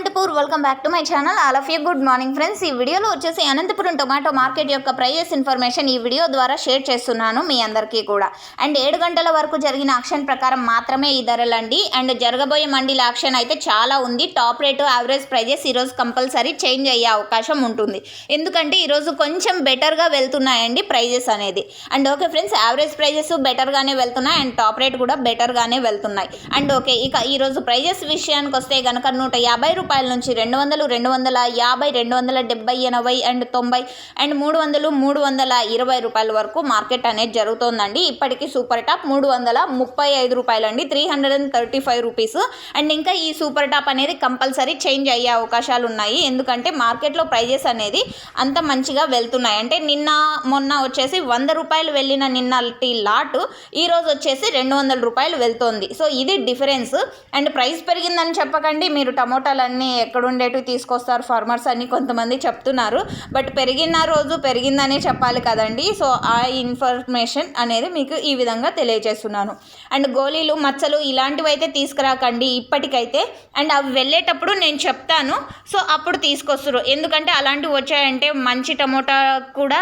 ஆண்டு Anantapur welcome back to my channel all of you good morning friends ఈ వీడియోలో వచ్చేసి అనంతపురం టొమాటో మార్కెట్ యొక్క ప్రైజెస్ ఇన్ఫర్మేషన్ ఈ వీడియో ద్వారా షేర్ చేస్తున్నాను మీ అందరికీ కూడా. అండ్ ఏడు గంటల వరకు జరిగిన ఆక్షన్ ప్రకారం మాత్రమే ఈ ధరలండి అండ్. జరగబోయే మండీల ఆక్షన్ అయితే చాలా ఉంది. టాప్ రేటు యావరేజ్ ప్రైజెస్ ఈరోజు కంపల్సరీ చేంజ్ అయ్యే అవకాశం ఉంటుంది. ఎందుకంటే ఈరోజు కొంచెం బెటర్గా వెళ్తున్నాయండి ప్రైజెస్ అనేది. And okay friends average prices బెటర్గానే వెళ్తున్నాయి. అండ్ టాప్ రేట్ కూడా బెటర్గానే వెళ్తున్నాయి. అండ్ ఓకే ఇక ఈరోజు ప్రైజెస్ విషయానికి వస్తే కనుక నూట యాభై రూపాయల నుంచి రెండు వందలు రెండు వందల యాభై రెండు వందల డెబ్బై ఎనభై అండ్ తొంభై అండ్ మూడు వందలు మూడు వందల ఇరవై రూపాయల వరకు మార్కెట్ అనేది జరుగుతోందండి. ఇప్పటికీ సూపర్ టాప్ మూడు వందల ముప్పై ఐదు రూపాయలండి. Three hundred and thirty five rupees. And ఇంకా ఈ సూపర్ టాప్ అనేది కంపల్సరీ చేంజ్ అయ్యే అవకాశాలు ఉన్నాయి. ఎందుకంటే మార్కెట్లో ప్రైజెస్ అనేది అంత మంచిగా వెళ్తున్నాయి. అంటే నిన్న మొన్న వచ్చేసి వంద రూపాయలు వెళ్ళిన నిన్నటి లాట్ ఈ రోజు వచ్చేసి రెండు వందల రూపాయలు వెళ్తోంది. సో ఇది డిఫరెన్స్. అండ్ ప్రైస్ పెరిగిందని చెప్పకండి. మీరు టమోటాలన్నీ ఎక్కడుండేటివి తీసుకొస్తారు ఫార్మర్స్ అని కొంతమంది చెప్తున్నారు. బట్ పెరిగిన రోజు పెరిగిందనే చెప్పాలి కదండి. సో ఆ ఇన్ఫర్మేషన్ అనేది మీకు ఈ విధంగా తెలియజేస్తున్నాను. అండ్ గోళీలు మచ్చలు ఇలాంటివి అయితే తీసుకురాకండి ఇప్పటికైతే. అండ్ అవి వెళ్ళేటప్పుడు నేను చెప్తాను. సో అప్పుడు తీసుకొస్తారు ఎందుకంటే అలాంటివి వచ్చాయంటే మంచి టమోటా కూడా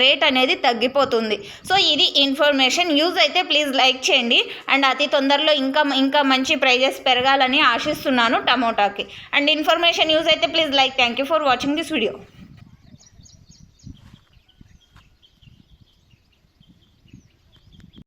రేట్ అనేది తగ్గిపోతుంది. సో ఇది ఇన్ఫర్మేషన్. యూజ్ అయితే ప్లీజ్ లైక్ చేయండి. అండ్ అతి తొందరలో ఇంకా ఇంకా మంచి ప్రైజెస్ పెరగాలని ఆశిస్తున్నాను టమోటాకి. అండ్ ఇన్ఫర్మేషన్ యూజ్ అయితే please like thank you for watching this video